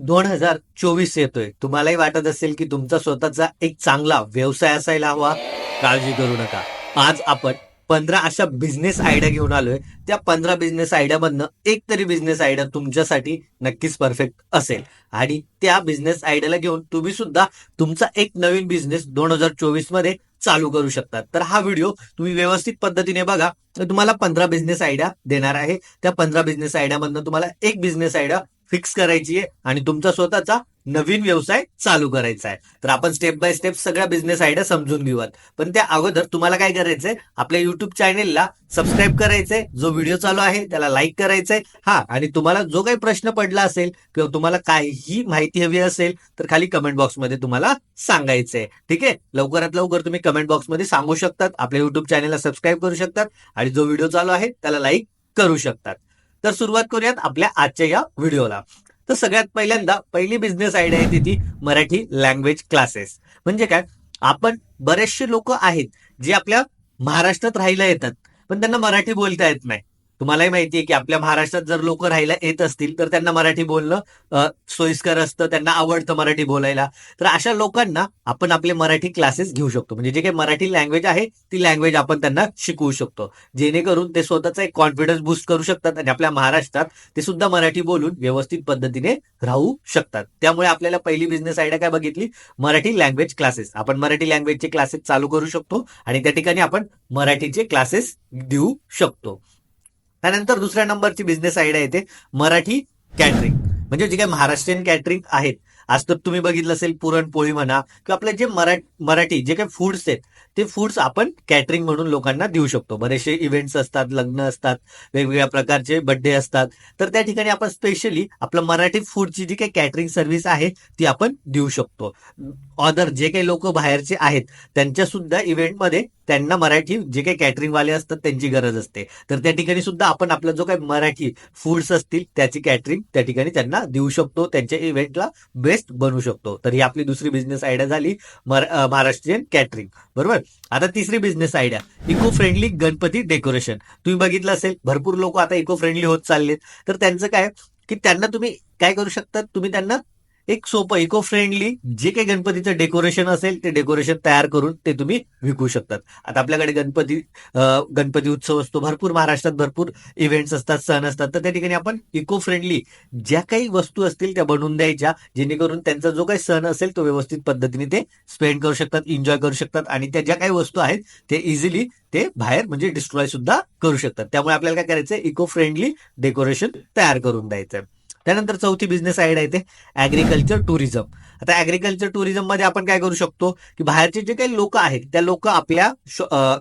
दोन हजार चोवीस येतोय. तुम्हालाही वाटत असेल की तुमचा स्वतःचा एक चांगला व्यवसाय असायला हवा. काळजी करू नका. आज आपण पंधरा अशा बिझनेस आयडिया घेऊन आलोय. त्या पंधरा बिझनेस आयडियामधनं एक तरी बिझनेस आयडिया तुमच्यासाठी नक्कीच परफेक्ट असेल. आणि त्या बिझनेस आयडियाला घेऊन तुम्ही सुद्धा तुमचा एक नवीन बिझनेस दोन हजार चोवीसमध्ये चालू करू शकतात. तर हा व्हिडिओ तुम्ही व्यवस्थित पद्धतीने बघा. तर तुम्हाला पंधरा बिझनेस आयडिया देणार आहे. त्या पंधरा बिझनेस आयडियामधनं तुम्हाला एक बिझनेस आयडिया फिक्स करायची आहे आणि तुमचा स्वतःचा नवीन व्यवसाय चालू करायचा आहे. तर आपण स्टेप बाय स्टेप सगळ्या बिझनेस आयडिया समजून घेऊयात. पण त्या अगोदर तुम्हाला काय करायचंय? आपल्या युट्यूब चॅनेलला सबस्क्राईब करायचंय. जो व्हिडिओ चालू आहे त्याला लाईक करायचंय. हा आणि तुम्हाला जो काही प्रश्न पडला असेल किंवा तुम्हाला काहीही माहिती हवी असेल तर खाली कमेंट बॉक्समध्ये तुम्हाला सांगायचंय. ठीक आहे? लवकरात लवकर तुम्ही कमेंट बॉक्समध्ये सांगू शकतात. आपल्या युट्यूब चॅनेलला सबस्क्राईब करू शकतात. आणि जो व्हिडिओ चालू आहे त्याला लाईक करू शकतात. तर सुरुवात करूयात आपल्या आजच्या या व्हिडिओला. तर सगळ्यात पहिल्यांदा पहिली बिझनेस आयडिया आहे ती मराठी लँग्वेज क्लासेस म्हणजे काय? आपण बरेचसे लोक आहेत जे आपल्या महाराष्ट्रात राहायला येतात पण त्यांना मराठी बोलता येत नाही. तुम्हालाही माहिती आहे की आपल्या महाराष्ट्रात जर लोक राहायला येत असतील तर त्यांना मराठी बोलणं सोयीस्कर असतं त्यांना आवडतं मराठी बोलायला. तर अशा लोकांना आपण आपले मराठी क्लासेस घेऊ शकतो. म्हणजे जे काही मराठी लँग्वेज आहे ती लँग्वेज आपण त्यांना शिकवू शकतो. जेणेकरून ते स्वतःचा एक कॉन्फिडन्स बूस्ट करू शकतात आणि आपल्या महाराष्ट्रात ते सुद्धा मराठी बोलून व्यवस्थित पद्धतीने राहू शकतात. त्यामुळे आपल्याला पहिली बिझनेस आयडिया काय बघितली? मराठी लँग्वेज क्लासेस आपण मराठी लँग्वेजचे क्लासेस चालू करू शकतो आणि त्या ठिकाणी आपण मराठीचे क्लासेस देऊ शकतो. त्यानंतर दुसऱ्या नंबरची बिझनेस आयडिया येते मराठी कॅटरिंग म्हणजे जे काही महाराष्ट्रीयन कॅटरिंग आहेत आज तर तुम्ही बघितलं असेल पुरणपोळी म्हणा किंवा आपले जे मरा मराठी जे काही फूड्स आहेत ते फूड्स आपण कॅटरिंग म्हणून लोकांना देऊ शकतो. बरेचसे इव्हेंट्स असतात लग्न असतात वेगवेगळ्या प्रकारचे बड्डे असतात. तर त्या ठिकाणी आपण स्पेशली आपलं मराठी फूडची जी काही कॅटरिंग सर्व्हिस आहे ती आपण देऊ शकतो. ऑदर जे काही लोक बाहेरचे आहेत त्यांच्या सुद्धा इव्हेंटमध्ये त्यांना मराठी जे काही कॅटरिंग वाले असतात त्यांची गरज असते. तर त्या ठिकाणी सुद्धा आपण आपला जो काही मराठी फूड्स असतील त्याची कॅटरिंग त्या ठिकाणी त्यांना देऊ शकतो. त्यांच्या इव्हेंटला बेस्ट बनवू शकतो. तर ही आपली दुसरी बिझनेस आयडिया झाली महाराष्ट्रीयन कॅटरिंग बरोबर? आता तिसरी business idea eco friendly Ganpati decoration तुम्ही बघितलं असेल भरपूर लोक आता इको फ्रेंडली होत चाललेत. तर त्यांचं काय की त्यांना तुम्ही काय करू शकता तुम्ही त्यांना एक सोपं इको फ्रेंडली जे काही गणपतीचं डेकोरेशन असेल ते डेकोरेशन तयार करून ते तुम्ही विकू शकतात. आता आपल्याकडे गणपती गणपती उत्सव असतो भरपूर महाराष्ट्रात भरपूर इव्हेंट्स असतात सण असतात. तर त्या ठिकाणी आपण इको फ्रेंडली ज्या काही वस्तू असतील त्या बनवून द्यायच्या जेणेकरून त्यांचा जो काही सण असेल तो व्यवस्थित पद्धतीने ते स्पेंड करू शकतात एन्जॉय करू शकतात आणि त्या ज्या काही वस्तू आहेत ते इझिली ते बाहेर म्हणजे डिस्ट्रॉय सुद्धा करू शकतात. त्यामुळे आपल्याला काय करायचं इको फ्रेंडली डेकोरेशन तयार करून द्यायचं त्यानंतर चौथी बिझनेस आयडिया येते ऍग्रिकल्चर टुरिझम आता ऍग्रिकल्चर टुरिझममध्ये आपण काय करू शकतो की बाहेरचे जे काही लोक आहेत त्या लोक आपल्या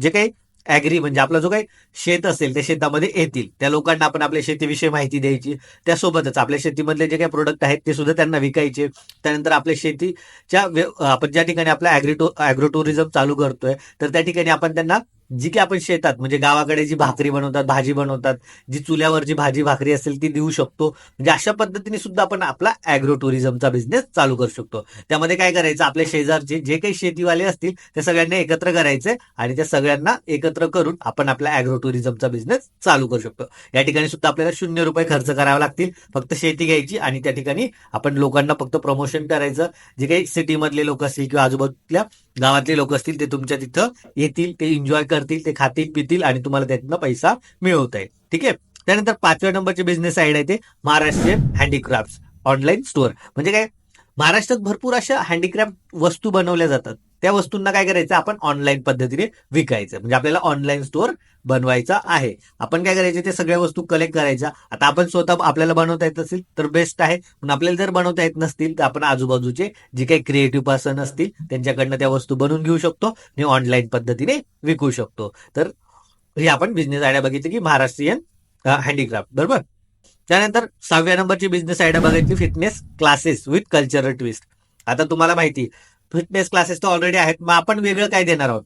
जे काही ॲग्री म्हणजे आपला जो काही शेत असेल त्या शेतामध्ये येतील. त्या लोकांना आपण आपल्या शेतीविषयी माहिती द्यायची. त्यासोबतच आपल्या शेतीमधले जे काही प्रोडक्ट आहेत ते सुद्धा त्यांना विकायचे. त्यानंतर आपल्या शेतीच्या व्य- आपण ज्या ठिकाणी आपला ऍग्रिटो ऍग्रो टुरिझम चालू करतोय तर त्या ठिकाणी आपण त्यांना जी की आपण शेतात म्हणजे गावाकडे जी भाकरी बनवतात भाजी बनवतात जी चुल्यावर जी भाजी भाकरी असेल ती देऊ शकतो. म्हणजे अशा पद्धतीने सुद्धा आपण आपला ऍग्रो टुरिझमचा बिझनेस चालू करू शकतो. त्यामध्ये काय करायचं आपल्या शेजारचे जे काही शेतीवाले असतील त्या सगळ्यांना एकत्र करायचे आणि त्या सगळ्यांना एकत्र करून आपण आपला ऍग्रो टुरिझमचा बिझनेस चालू करू शकतो. या ठिकाणी सुद्धा आपल्याला शून्य रुपये खर्च करावे लागतील फक्त शेती घ्यायची आणि त्या ठिकाणी आपण लोकांना फक्त प्रमोशन करायचं. जे काही सिटीमधले लोक असतील किंवा आजूबाजूच्या गावातले लोक असतील ते तुमच्या तिथं येतील ते एन्जॉय करतील ते खातील पितील आणि तुम्हाला त्यातनं पैसा मिळवता येईल. ठीक आहे? त्यानंतर पाचव्या नंबरचे बिझनेस आयडिया आहे ते महाराष्ट्रीयन हँडीक्राफ्ट ऑनलाईन स्टोअर म्हणजे काय? महाराष्ट्रात भरपूर अशा हँडीक्राफ्ट वस्तू बनवल्या जातात. त्या वस्तूंना काय करायचं? आपण ऑनलाईन पद्धतीने विकायचं. म्हणजे आपल्याला ऑनलाईन स्टोअर बनवायचा आहे. आपण काय करायचे? ते सगळ्या वस्तू कलेक्ट करायच्या. आता आपण स्वतः आपल्याला बनवता येत असेल तर बेस्ट आहे. पण आपल्याला जर बनवता येत नसतील तर आपण आजूबाजूचे जे काही क्रिएटिव्ह पर्सन असतील त्यांच्याकडनं त्या वस्तू बनवून घेऊ शकतो आणि ऑनलाईन पद्धतीने विकू शकतो. तर हे आपण बिझनेस आयडिया बघितली की महाराष्ट्रीयन हँडीक्राफ्ट बरोबर? त्यानंतर सहाव्या नंबरची बिझनेस आयडिया बघितली fitness classes with cultural twist आता तुम्हाला माहिती फिटनेस क्लासेस तर ऑलरेडी आहेत. मग आपण वेगळं काय देणार आहोत?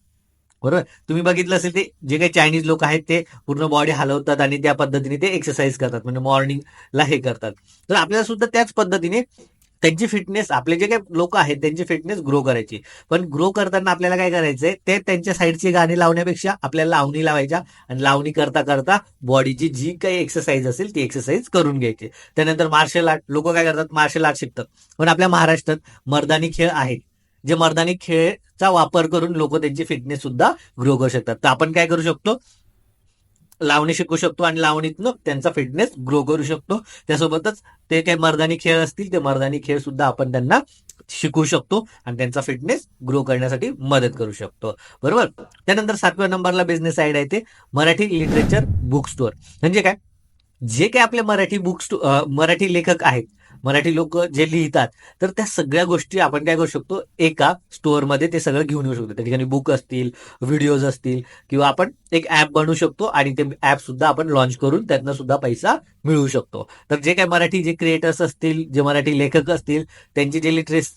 बरोबर? तुम्ही बघितलं असेल ते जे काही चायनीज लोक आहेत ते पूर्ण बॉडी हलवतात आणि त्या पद्धतीने ते एक्सरसाइज करतात. म्हणजे मॉर्निंगला हे करतात. तर आपल्याला सुद्धा त्याच पद्धतीने त्यांची फिटनेस आपले जे काही लोक आहेत त्यांची फिटनेस ग्रो करायची. पण ग्रो करताना आपल्याला काय करायचंय? ते त्यांच्या साईडची गाणी लावण्यापेक्षा आपल्याला लावणी लावायच्या आणि लावणी करता करता बॉडीची जी काही एक्सरसाइज असेल ती एक्सरसाइज करून घ्यायची. त्यानंतर मार्शल आर्ट लोक काय करतात? मार्शल आर्ट शिकतात. पण आपल्या महाराष्ट्रात मर्दानी खेळ आहेत जे मर्दानी खेळचा वापर करून लोक त्यांची फिटनेस सुद्धा ग्रो करू शकतात. तर आपण काय करू शकतो? लावणी शिकू शकतो आणि लावणीतनं त्यांचा फिटनेस ग्रो करू शकतो. त्यासोबतच ते काही मर्दानी खेळ असतील ते मर्दानी खेळ सुद्धा आपण त्यांना शिकू शकतो आणि त्यांचा फिटनेस ग्रो करण्यासाठी मदत करू शकतो. बरोबर? त्यानंतर सातव्या नंबरला बिझनेस साईड आहे ते मराठी लिटरेचर बुक स्टोअर म्हणजे काय? जे काही आपले मराठी बुक मराठी लेखक आहेत मराठी लोक जे लिहितात तर त्या सगळ्या गोष्टी आपण काय करू शकतो? एका स्टोअरमध्ये ते सगळं घेऊन येऊ शकतो. त्या ठिकाणी बुक असतील व्हिडिओज असतील किंवा आपण एक ऍप बनवू शकतो आणि ते ऍप सुद्धा आपण लॉन्च करून त्यातनं सुद्धा पैसा मिळवू शकतो. तर जे काही मराठी जे क्रिएटर्स असतील जे मराठी लेखक असतील त्यांची जे लिटरेस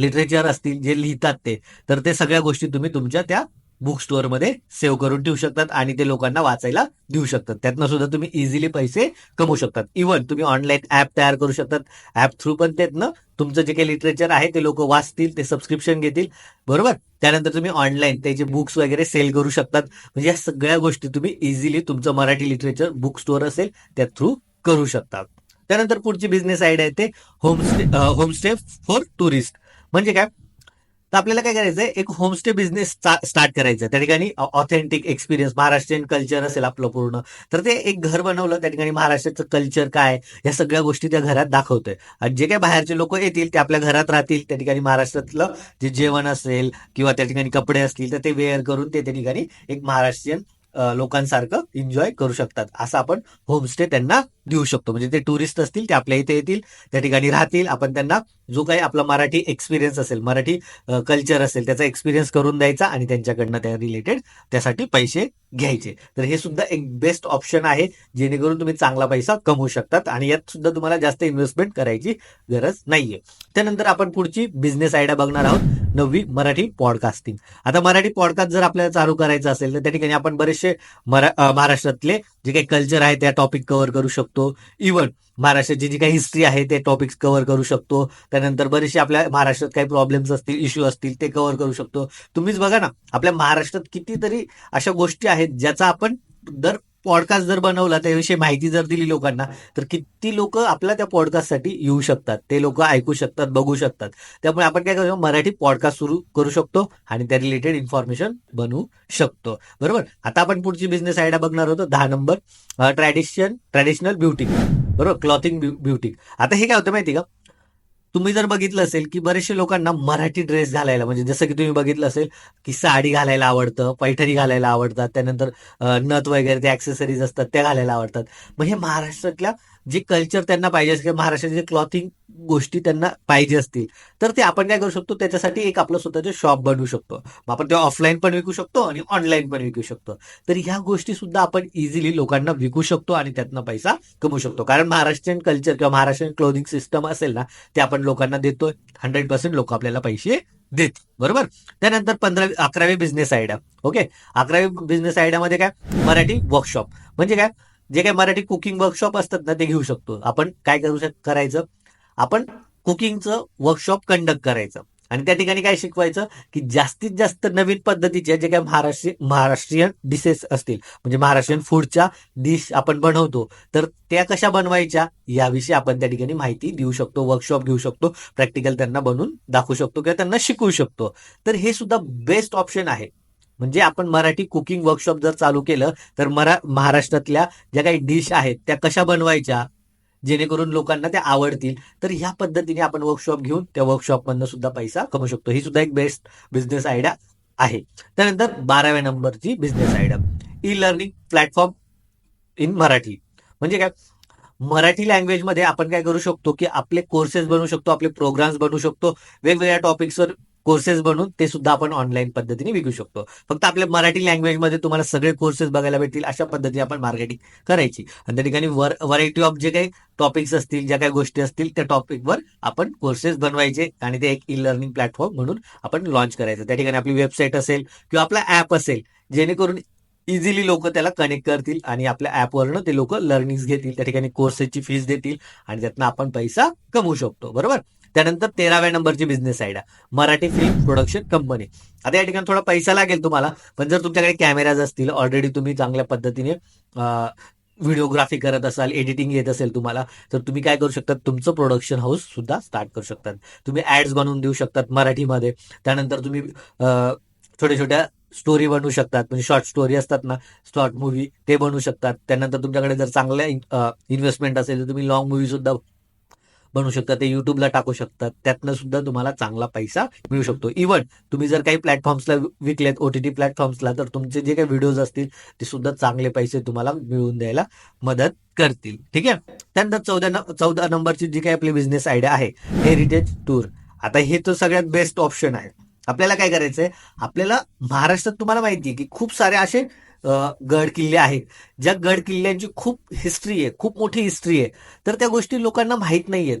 लिटरेचर असतील जे लिहितात ते तर ते सगळ्या गोष्टी तुम्ही तुमच्या त्या बुक स्टोअरमध्ये सेव्ह करून ठेवू शकतात आणि ते लोकांना वाचायला देऊ शकतात. त्यातनं सुद्धा तुम्ही इझिली पैसे कमवू शकतात. इव्हन तुम्ही ऑनलाईन ऍप तयार करू शकतात. ऍप थ्रू पण त्यातनं तुमचं जे काही लिटरेचर आहे ते लोक वाचतील ते सबस्क्रिप्शन घेतील. बरोबर? त्यानंतर तुम्ही ऑनलाईन त्याचे बुक्स वगैरे सेल करू शकतात. म्हणजे या सगळ्या गोष्टी तुम्ही इझिली तुमचं मराठी लिटरेचर बुक स्टोअर असेल त्या थ्रू करू शकतात. त्यानंतर पुढची बिझनेस आयडिया आहे ते होमस्टे होमस्टे फॉर टुरिस्ट म्हणजे काय? तर आपल्याला काय करायचंय? एक होमस्टे बिझनेस स्टार्ट करायचं त्या ठिकाणी ऑथेंटिक एक्सपिरियन्स महाराष्ट्रीयन कल्चर असेल आपलं पूर्ण. तर ते एक घर बनवलं त्या ठिकाणी महाराष्ट्राचं कल्चर काय? या सगळ्या गोष्टी त्या घरात दाखवतोय. आणि जे काही बाहेरचे लोक येतील ते आपल्या घरात राहतील त्या ठिकाणी महाराष्ट्रातलं जे जेवण असेल किंवा त्या ठिकाणी कपडे असतील तर ते वेअर करून ते त्या ठिकाणी एक महाराष्ट्रीयन लोकांसारखं एन्जॉय करू शकतात. असं आपण होमस्टे त्यांना देऊ शकतो. म्हणजे ते टुरिस्ट असतील ते आपल्या इथे येतील त्या ठिकाणी राहतील. आपण त्यांना जो काही आपला मराठी एक्सपिरियन्स असेल मराठी कल्चर असेल त्याचा एक्सपिरियन्स करून द्यायचा आणि त्यांच्याकडनं त्या रिलेटेड त्यासाठी पैसे घ्यायचे. तर हे सुद्धा एक बेस्ट ऑप्शन आहे जेणेकरून तुम्ही चांगला पैसा कमवू शकतात आणि यात सुद्धा तुम्हाला जास्त इन्व्हेस्टमेंट करायची गरज नाहीये. त्यानंतर आपण पुढची बिझनेस आयडिया बघणार आहोत नववी मराठी पॉडकास्टिंग आता मराठी पॉडकास्ट जर आपल्याला चालू करायचं असेल तर त्या ठिकाणी आपण बरेचसे महाराष्ट्रातले जे काही कल्चर आहे त्या टॉपिक कव्हर करू शकतो. इव्हन महाराष्ट्राची जी काही हिस्ट्री आहे ते टॉपिक्स कव्हर करू शकतो. त्यानंतर बरेचसे आपल्या महाराष्ट्रात काही प्रॉब्लेम्स असतील इश्यू असतील ते कव्हर करू शकतो. तुम्हीच बघा ना आपल्या महाराष्ट्रात कितीतरी अशा गोष्टी आहेत ज्याचा आपण दर पॉडकास्ट जर बनवला त्याविषयी माहिती जर दिली लोकांना तर किती लोक आपल्या त्या पॉडकास्टसाठी येऊ शकतात? ते लोक ऐकू शकतात बघू शकतात. त्यामुळे आपण काय करू मराठी पॉडकास्ट सुरू करू शकतो आणि त्या रिलेटेड इन्फॉर्मेशन बनवू शकतो. बरोबर? आता आपण पुढची बिझनेस आयडिया बघणार होतो दहा नंबर ट्रॅडिशन ट्रॅडिशनल ब्युटी बरोबर? क्लॉथिंग ब्युटी आता हे काय होतं माहिती का? तुम्ही जर बघितलं असेल की बरेचशे लोकांना मराठी ड्रेस घालायला म्हणजे जसं की तुम्ही बघितलं असेल की साडी घालायला आवडतं पैठणी घालायला आवडतात त्यानंतर नथ वगैरे ते ऍक्सेसरीज असतात त्या घालायला आवडतात. मग हे महाराष्ट्रातल्या जे कल्चर त्यांना पाहिजे असेल किंवा महाराष्ट्राचे जे क्लॉथिंग गोष्टी त्यांना पाहिजे असतील तर ते आपण काय करू शकतो त्याच्यासाठी एक आपलं स्वतःचं शॉप बनवू शकतो. मग आपण ते ऑफलाईन पण विकू शकतो आणि ऑनलाईन पण विकू शकतो. तर ह्या गोष्टी सुद्धा आपण इझिली लोकांना विकू शकतो आणि त्यातनं पैसा कमवू शकतो. कारण महाराष्ट्रीयन कल्चर किंवा महाराष्ट्रीयन क्लोदिंग सिस्टम असेल ना ते आपण लोकांना देतोय. हंड्रेड पर्सेंट लोक आपल्याला पैसे देत बरोबर? त्यानंतर पंधरा अकरावी बिझनेस आयडिया ओके अकरावी बिझनेस आयडियामध्ये काय? मराठी वर्कशॉप म्हणजे काय? जे काही मराठी कुकिंग वर्कशॉप असतात ना ते घेऊ शकतो. आपण काय करू शक करायचं? आपण कुकिंगचं वर्कशॉप कंडक्ट करायचं. आणि त्या ठिकाणी काय शिकवायचं? की जास्तीत जास्त नवीन पद्धतीच्या जे काही महाराष्ट्रीय महाराष्ट्रीयन डिशेस असतील म्हणजे महाराष्ट्रीयन फूडच्या डिश आपण बनवतो तर त्या कशा बनवायच्या? याविषयी आपण त्या ठिकाणी माहिती देऊ शकतो वर्कशॉप घेऊ शकतो प्रॅक्टिकल त्यांना बनवून दाखवू शकतो किंवा त्यांना शिकवू शकतो. तर हे सुद्धा बेस्ट ऑप्शन आहे. म्हणजे आपण मराठी कुकिंग वर्कशॉप जर चालू केलं तर मरा महाराष्ट्रातल्या ज्या काही डिश आहेत त्या कशा बनवायच्या? जेणेकरून लोकांना त्या आवडतील. तर ह्या पद्धतीने आपण वर्कशॉप घेऊन त्या वर्कशॉपमधनं सुद्धा पैसा कमवू शकतो. ही सुद्धा एक बेस्ट बिझनेस आयडिया आहे. त्यानंतर बाराव्या नंबरची business idea e learning platform in Marathi. म्हणजे काय? मराठी लँग्वेजमध्ये आपण काय करू शकतो की आपले कोर्सेस बनवू शकतो आपले प्रोग्राम्स बनवू शकतो. वेगवेगळ्या टॉपिक्सवर कोर्सेस बनवून ते सुद्धा आपण ऑनलाईन पद्धतीने विकू शकतो. फक्त आपल्या मराठी लँग्वेजमध्ये तुम्हाला सगळे कोर्सेस बघायला भेटतील अशा पद्धतीने आपण मार्केटिंग करायची. आणि त्या ठिकाणी वर व्हरायटी ऑफ जे काही टॉपिक्स असतील ज्या काही गोष्टी असतील त्या टॉपिकवर आपण कोर्सेस बनवायचे आणि ते एक ई लर्निंग प्लॅटफॉर्म म्हणून आपण लॉन्च करायचं. त्या ठिकाणी आपली वेबसाईट असेल किंवा आपला ऍप असेल जेणेकरून इझिली लोक त्याला कनेक्ट करतील आणि आपल्या ऍपवरनं ते लोक लर्निंग घेतील. त्या ठिकाणी कोर्सेसची फीस देतील आणि त्यातनं आपण पैसा कमवू शकतो. बरोबर? त्यानंतर तेराव्या नंबरची business idea Marathi film production company आता या ठिकाणी थोडा पैसा लागेल तुम्हाला पण जर तुमच्याकडे कॅमेराज असतील ऑलरेडी तुम्ही चांगल्या पद्धतीने व्हिडिओग्राफी करत असाल एडिटिंग येत असेल तुम्हाला तर तुम्ही काय करू शकता तुमचं प्रोडक्शन हाऊस सुद्धा स्टार्ट करू शकतात. तुम्ही ऍड्स बनवून देऊ शकतात मराठीमध्ये. त्यानंतर तुम्ही छोट्या छोट्या स्टोरी बनवू शकतात. म्हणजे शॉर्ट स्टोरी असतात ना शॉर्ट मूवी ते बनवू शकतात. त्यानंतर तुमच्याकडे जर चांगल्या इन्व्हेस्टमेंट असेल तर तुम्ही लॉंग मूवी सुद्धा बनवू शकता ते युट्यूबला टाकू शकतात. त्यातनं सुद्धा तुम्हाला चांगला पैसा मिळू शकतो. इव्हन तुम्ही जर काही प्लॅटफॉर्म्सला विकलेत ओटीटी प्लॅटफॉर्म्सला तर तुमचे जे काही व्हिडिओज असतील ते सुद्धा चांगले पैसे तुम्हाला मिळवून द्यायला मदत करतील. ठीक आहे? त्यानंतर चौदा चौदा नंबरची जी काही आपली बिझनेस आयडिया आहे हेरिटेज टूर आता हे तर सगळ्यात बेस्ट ऑप्शन आहे. आपल्याला काय करायचंय? आपल्याला महाराष्ट्रात तुम्हाला माहिती आहे की खूप सारे असे गड किल्ले आहेत. ज्या गड किल्ल्यांची खूप हिस्ट्री आहे खूप मोठी हिस्ट्री आहे तर त्या गोष्टी लोकांना माहीत नाहीयेत.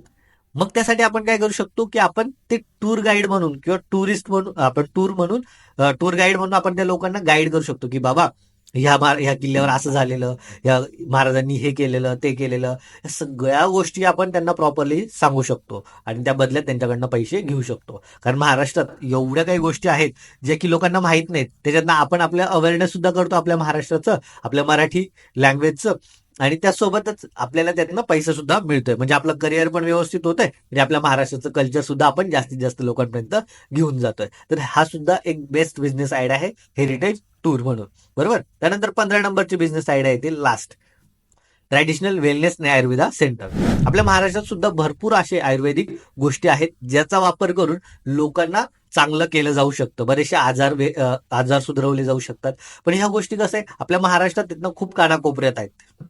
मग त्यासाठी आपण काय करू शकतो की आपण ते टूर गाईड म्हणून किंवा टुरिस्ट म्हणून आपण टूर म्हणून टूर गाईड म्हणून आपण त्या लोकांना गाईड करू शकतो की बाबा ह्या मार ह्या किल्ल्यावर असं झालेलं या महाराजांनी हे केलेलं ते केलेलं या सगळ्या गोष्टी आपण त्यांना प्रॉपरली सांगू शकतो. आणि त्या बदल्यात त्यांच्याकडनं पैसे घेऊ शकतो. कारण महाराष्ट्रात एवढ्या काही गोष्टी आहेत ज्या की लोकांना माहीत नाहीत. त्याच्यातनं आपण आपल्या अवेअरनेस सुद्धा करतो आपल्या महाराष्ट्राचं आपल्या मराठी लँग्वेजचं आणि त्यासोबतच आपल्याला त्यातनं पैसा सुद्धा मिळतोय. म्हणजे आपलं करिअर पण व्यवस्थित होतंय. आणि आपल्या महाराष्ट्राचं कल्चर सुद्धा आपण जास्तीत जास्त लोकांपर्यंत घेऊन जातोय. तर हा सुद्धा एक बेस्ट बिझनेस आयडिया आहे हेरिटेज टूर म्हणून. बरोबर? त्यानंतर पंधरा नंबरची बिझनेस आयडिया येते लास्ट ट्रॅडिशनल वेलनेस आणि आयुर्वेदा सेंटर आपल्या महाराष्ट्रात सुद्धा भरपूर असे आयुर्वेदिक गोष्टी आहेत ज्याचा वापर करून लोकांना चांगलं केलं जाऊ शकतं. बरेचसे आजार वे- आजार सुधरवले जाऊ शकतात. पण ह्या गोष्टी कसं आहे आपल्या महाराष्ट्रात तिथनं खूप कानाकोपऱ्यात आहेत.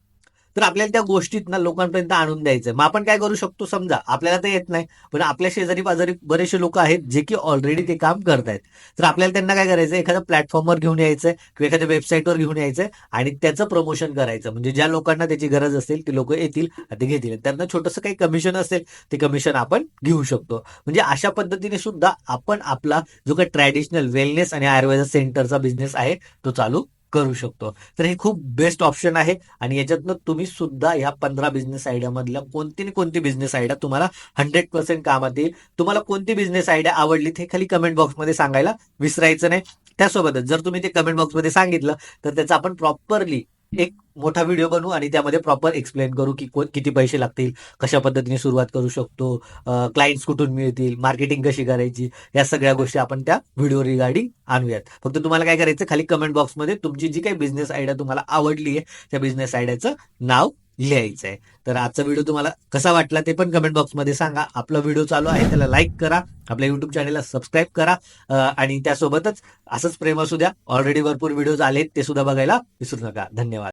तर आपल्याला त्या गोष्टीत ना लोकांपर्यंत आणून द्यायचं मग आपण काय करू शकतो? समजा आपल्याला ते येत नाही. पण आपल्या शेजारी पाजारी बरेचसे लोक आहेत जे की ऑलरेडी ते काम करतायत. तर आपल्याला त्यांना काय करायचं एखाद्या प्लॅटफॉर्मवर घेऊन यायचंय किंवा एखाद्या वेबसाईटवर घेऊन यायचं आणि त्याचं प्रमोशन करायचं. म्हणजे ज्या लोकांना त्याची गरज असेल ते लोक येतील आणि ते घेतील. त्यांना छोटंसं काही कमिशन असेल ते कमिशन आपण घेऊ शकतो. म्हणजे अशा पद्धतीने सुद्धा आपण आपला जो काही ट्रॅडिशनल वेलनेस आणि आयुर्वेदा सेंटरचा बिझनेस आहे तो चालू करू शकतो. तर हे खूप बेस्ट ऑप्शन आहे आणि याच्यातनं तुम्ही सुद्धा या पंधरा बिझनेस आयडिया मधल्या कोणती ना कोणती बिझनेस आयडिया तुम्हाला हंड्रेड पर्सेंट कामात येईल. तुम्हाला कोणती बिझनेस आयडिया आवडली ते खाली कमेंट बॉक्समध्ये सांगायला विसरायचं नाही. त्यासोबतच जर तुम्ही ते कमेंट बॉक्समध्ये सांगितलं तर त्याचा आपण प्रॉपरली एक मोठा व्हिडिओ बनवू आणि त्यामध्ये प्रॉपर एक्सप्लेन करू की किती पैसे लागतील कशा पद्धतीने सुरुवात करू शकतो क्लायंट्स कुठून मिळतील मार्केटिंग कशी करायची या सगळ्या गोष्टी आपण त्या व्हिडिओ रिगार्डिंग आणूयात. फक्त तुम्हाला काय करायचं खाली कमेंट बॉक्समध्ये तुमची जी काही बिझनेस आयडिया तुम्हाला आवडली आहे त्या बिझनेस आयडियाचं नाव लिहायचं आहे तर आजचा व्हिडिओ तुम्हाला कसा वाटला ते पण कमेंट बॉक्समध्ये सांगा. आपला व्हिडिओ चालू आहे त्याला लाईक करा. आपल्या युट्यूब चॅनलला सबस्क्राईब करा. आणि त्यासोबतच असंच प्रेम असू द्या. ऑलरेडी भरपूर व्हिडिओज आलेत ते सुद्धा बघायला विसरू नका. धन्यवाद.